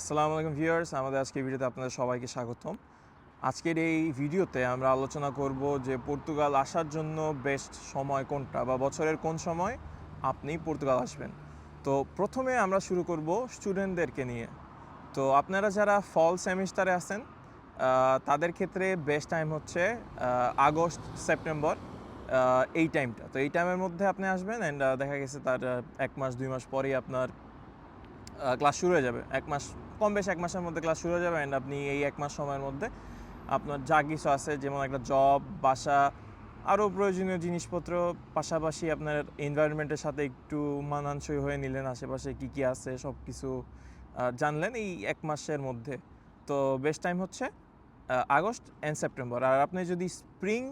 আসসালামু আলাইকুম ভিউয়ার্স, আমাদের আজকের ভিডিওতে আপনাদের সবাইকে স্বাগতম। আজকের এই ভিডিওতে আমরা আলোচনা করব যে পর্তুগাল আসার জন্য বেস্ট সময় কোনটা বা বছরের কোন সময় আপনি পর্তুগাল আসবেন। তো প্রথমে আমরা শুরু করব স্টুডেন্টদেরকে নিয়ে। তো আপনারা যারা ফল সেমিস্টারে আছেন তাদের ক্ষেত্রে বেস্ট টাইম হচ্ছে আগস্ট, সেপ্টেম্বর এই টাইমটা তো এই টাইমের মধ্যে আপনি আসবেন অ্যান্ড দেখা গেছে তার এক মাস, দুই মাস পরেই আপনার ক্লাস শুরু হয়ে যাবে। এক মাস কম বেশ এক মাসের মধ্যে ক্লাস শুরু হয়ে যাবে অ্যান্ড আপনি এই এক মাস সময়ের মধ্যে আপনার যা কিছু আছে, যেমন একটা জব বাসা আরও প্রয়োজনীয় জিনিসপত্র, পাশাপাশি আপনার এনভায়রনমেন্টের সাথে একটু মানানসই হয়ে নিলেন, আশেপাশে কী কী আছে সব কিছু জানলেন এই এক মাসের মধ্যে। তো বেস্ট টাইম হচ্ছে আগস্ট অ্যান্ড সেপ্টেম্বর। আর আপনি যদি স্প্রিং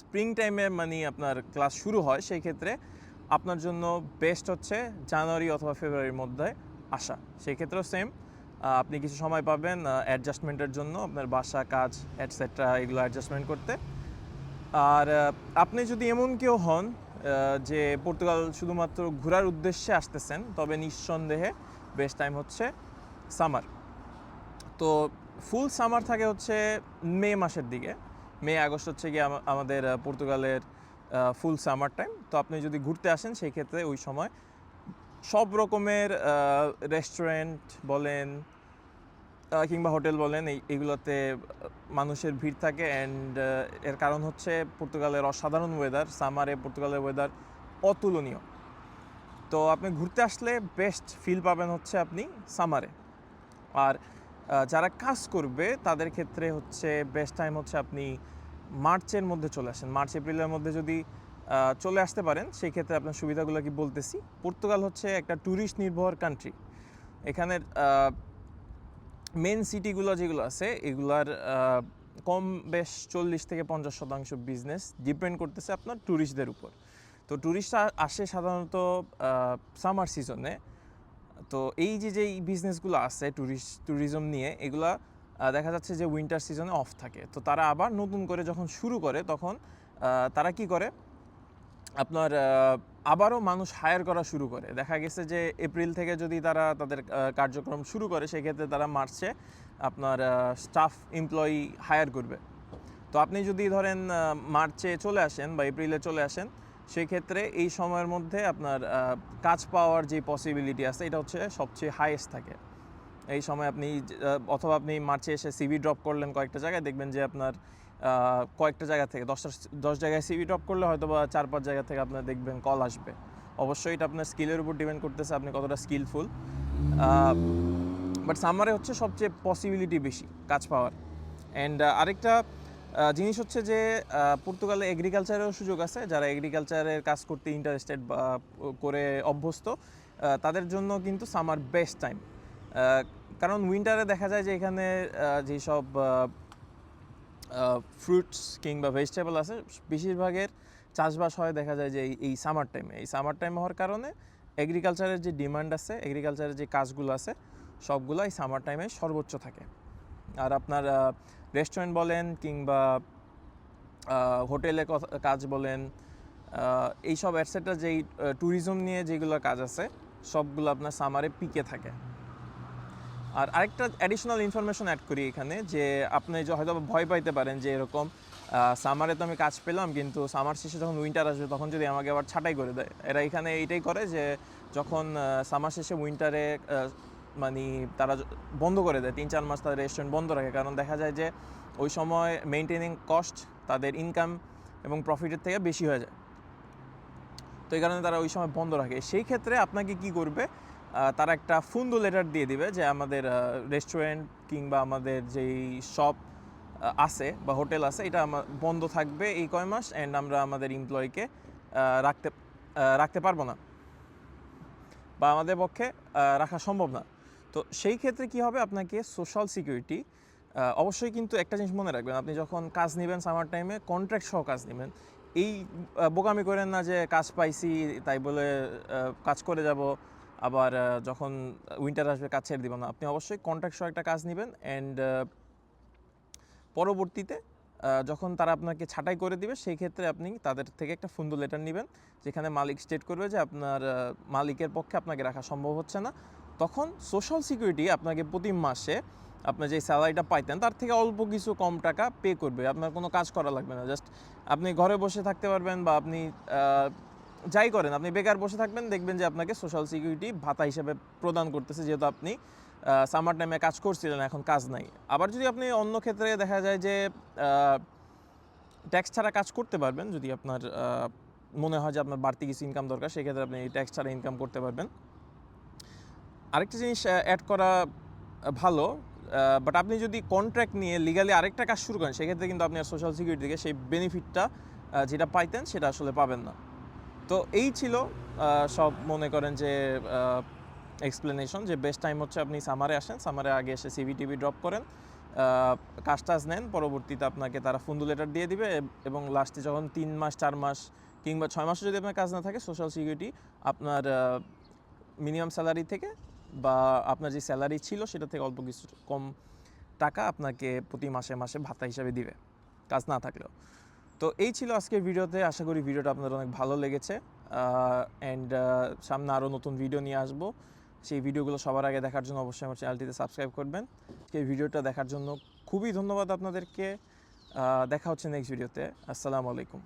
স্প্রিং টাইমে মানে আপনার ক্লাস শুরু হয়, সেই ক্ষেত্রে আপনার জন্য বেস্ট হচ্ছে জানুয়ারি অথবা ফেব্রুয়ারির মধ্যে আসা। সেই ক্ষেত্রেও সেম আপনি কিছু সময় পাবেন অ্যাডজাস্টমেন্টের জন্য আপনার বাসা, কাজ অ্যাটসেট্রা এগুলো অ্যাডজাস্টমেন্ট করতে। আর আপনি যদি এমন কেউ হন যে পর্তুগাল শুধুমাত্র ঘোরার উদ্দেশ্যে আসতেছেন, তবে নিঃসন্দেহে বেস্ট টাইম হচ্ছে সামার তো ফুল সামার থাকে হচ্ছে মে মাসের দিকে। মে, আগস্ট হচ্ছে গিয়ে আমাদের পর্তুগালের ফুল সামার টাইম তো আপনি যদি ঘুরতে আসেন, সেই ক্ষেত্রে ওই সময় সব রকমের রেস্টুরেন্ট বলেন কিংবা হোটেল বলেন, এই মানুষের ভিড় থাকে অ্যান্ড এর কারণ হচ্ছে পর্তুগালের অসাধারণ ওয়েদার সামারে পর্তুগালের ওয়েদার অতুলনীয়। তো আপনি ঘুরতে আসলে বেস্ট ফিল পাবেন হচ্ছে আপনি সামারে আর যারা কাজ করবে, তাদের ক্ষেত্রে হচ্ছে বেস্ট টাইম হচ্ছে আপনি মার্চের মধ্যে চলে আসেন। মার্চ, এপ্রিলের মধ্যে যদি চলে আসতে পারেন। সেই ক্ষেত্রে আপনার সুবিধাগুলো কি বলতেছি? পর্তুগাল হচ্ছে একটা ট্যুরিস্ট নির্ভর কান্ট্রি এখানের মেন সিটিগুলো যেগুলো আছে, এগুলার কম বেশ চল্লিশ থেকে পঞ্চাশ শতাংশ বিজনেস ডিপেন্ড করতেছে আপনার ট্যুরিস্টদের উপর। তো ট্যুরিস্ট আসে সাধারণত সামার সিজনে তো এই যে যেই বিজনেসগুলো আছে ট্যুরিস্ট ট্যুরিজম নিয়ে, এগুলা দেখা যাচ্ছে যে উইন্টার সিজনে অফ থাকে। তো তারা আবার নতুন করে যখন শুরু করে, তখন তারা কি করে? আপনার আবারও মানুষ হায়ার করা শুরু করে। দেখা গেছে যে এপ্রিল থেকে যদি তারা তাদের কার্যক্রম শুরু করে, সেক্ষেত্রে তারা মার্চে আপনার স্টাফ এমপ্লয়ি হায়ার করবে। তো আপনি যদি ধরেন মার্চে চলে আসেন বা এপ্রিলে চলে আসেন, সেক্ষেত্রে এই সময়ের মধ্যে আপনার কাজ পাওয়ার যে পসিবিলিটি আছে, এটা হচ্ছে সবচেয়ে হাইয়েস্ট থাকে। এই সময় আপনি অথবা আপনি মার্চে এসে সিভি ড্রপ করলেন কয়েকটা জায়গায়, দেখবেন যে আপনার কয়েকটা জায়গা থেকে, দশটা দশ জায়গায় সিভি ড্রপ করলে হয়তো বা চার পাঁচ জায়গা থেকে আপনার দেখবেন কল আসবে। অবশ্যই এটা আপনার স্কিলের উপর ডিপেন্ড করতেছে, আপনি কতটা স্কিলফুল বাট সামারে হচ্ছে সবচেয়ে পসিবিলিটি বেশি, কাজ পাওয়ার। অ্যান্ড আরেকটা জিনিস হচ্ছে যে পর্তুগালে এগ্রিকালচারেরও সুযোগ আছে, যারা এগ্রিকালচারের কাজ করতে ইন্টারেস্টেড বা করে অভ্যস্ত তাদের জন্য কিন্তু সামার বেস্ট টাইম কারণ উইন্টারে দেখা যায় যে এখানে যেসব ফ্রুটস কিংবা ভেজিটেবল আছে, বেশিরভাগের চাষবাস হয় দেখা যায় যে এই- সামার টাইমে এই সামার টাইম হওয়ার কারণে এগ্রিকালচারের যে ডিমান্ড আছে এগ্রিকালচারের যে কাজগুলো আছে সবগুলো এই সামার টাইমে সর্বোচ্চ থাকে। আর আপনার রেস্টুরেন্ট বলেন কিংবা হোটেলে কাজ বলেন এইসব অ্যাটসেট্রা যেই ট্যুরিজম নিয়ে যেগুলো কাজ আছে, সবগুলো আপনার সামারে পিকে থাকে। আর আরেকটা অ্যাডিশনাল ইনফরমেশন অ্যাড করি এখানে, যে আপনি যে হয়তো ভয় পাইতে পারেন যে এরকম সামারে তো আমি কাজ পেলাম, কিন্তু সামার শেষে যখন উইন্টার আসবে, তখন যদি আমাকে আবার ছাঁটাই করে দেয়। এরা এখানে এইটাই করে যে যখন সামার শেষে উইন্টারে মানে তারা বন্ধ করে দেয়, তিন চার মাস তাদের রেস্টুরেন্ট বন্ধ রাখে। কারণ দেখা যায় যে ওই সময় মেনটেনিং কস্ট তাদের ইনকাম এবং প্রফিটের থেকে বেশি হয়ে যায়। তো এই কারণে তারা ওই সময় বন্ধ রাখে। সেই ক্ষেত্রে আপনাকে কি করবে? তারা একটা ফুন্দু লেটার দিয়ে দিবে যে আমাদের রেস্টুরেন্ট কিংবা আমাদের যেই শপ আছে বা হোটেল আছে, এটা বন্ধ থাকবে এই কয় মাস অ্যান্ড আমরা আমাদের এমপ্লয়িকে রাখতে রাখতে পারব না। বা আমাদের পক্ষে রাখা সম্ভব না। তো সেই ক্ষেত্রে কি হবে? আপনাকে সোশ্যাল সিকিউরিটি অবশ্যই কিন্তু একটা জিনিস মনে রাখবেন। আপনি যখন কাজ নেবেন সামার টাইমে কন্ট্রাক্ট সহ কাজ নেবেন। এই বোকামি করেন না যে কাজ পাইছি, তাই বলে কাজ করে যাব। আবার যখন উইন্টার আসবে কাজ ছেড়ে দিব না। আপনি অবশ্যই কন্ট্রাক্ট সহ একটা কাজ নেবেন অ্যান্ড পরবর্তীতে যখন তারা আপনাকে ছাঁটাই করে দিবে, সেই ক্ষেত্রে আপনি তাদের থেকে একটা ফুন্দু লেটার নেবেন, যেখানে মালিক স্টেট করবে যে আপনার মালিকের পক্ষে আপনাকে রাখা সম্ভব হচ্ছে না। তখন সোশ্যাল সিকিউরিটি আপনাকে প্রতি মাসে আপনার যে স্যালারিটা পাইতেন, তার থেকে অল্প কিছু কম টাকা পে করবে। আপনার কোনো কাজ করা লাগবে না। জাস্ট আপনি ঘরে বসে থাকতে পারবেন বা আপনি যাই করেন, আপনি বেকার বসে থাকবেন, দেখবেন যে আপনাকে সোশ্যাল সিকিউরিটি ভাতা হিসেবে প্রদান করতেছে, যেহেতু আপনি সামার টাইমে কাজ করছিলেন, এখন কাজ নাই। আবার যদি আপনি অন্য ক্ষেত্রে দেখা যায় যে ট্যাক্স ছাড়া কাজ করতে পারবেন, যদি আপনার মনে হয় যে আপনার বাড়তি কিছু ইনকাম দরকার, সেক্ষেত্রে আপনি ট্যাক্স ছাড়া ইনকাম করতে পারবেন। আরেকটা জিনিস অ্যাড করা ভালো বাট আপনি যদি কন্ট্রাক্ট নিয়ে লিগালি আরেকটা কাজ শুরু করেন, সেক্ষেত্রে কিন্তু আপনি সোশ্যাল সিকিউরিটি থেকে সেই বেনিফিটটা যেটা পাইতেন, সেটা আসলে পাবেন না। তো এই ছিল সব মনে করেন যে এক্সপ্লেনেশন যে বেস্ট টাইম হচ্ছে আপনি সামারে আসেন সামারে আগে এসে সিভি টিভি ড্রপ করেন কাজ টাজ নেন, পরবর্তীতে আপনাকে তারা ফুন্দু লেটার দিয়ে দিবে, এবং লাস্টে যখন তিন মাস, চার মাস কিংবা ছয় মাসে যদি আপনার কাজ না থাকে সোশ্যাল সিকিউরিটি আপনার মিনিমাম স্যালারি থেকে বা আপনার যে স্যালারি ছিল সেটা থেকে অল্প কিছু কম টাকা আপনাকে প্রতি মাসে মাসে ভাতা হিসাবে দিবে, কাজ না থাকলেও। তো এই ছিল আজকের ভিডিওতে। আশা করি ভিডিওটা আপনাদের অনেক ভালো লেগেছে। অ্যান্ড সামনে আরও নতুন ভিডিও নিয়ে আসব। সেই ভিডিওগুলো সবার আগে দেখার জন্য অবশ্যই আমার চ্যানেলটিতে সাবস্ক্রাইব করবেন। এই ভিডিওটা দেখার জন্য খুবই ধন্যবাদ আপনাদেরকে। দেখা হচ্ছে নেক্সট ভিডিওতে আসসালামু আলাইকুম।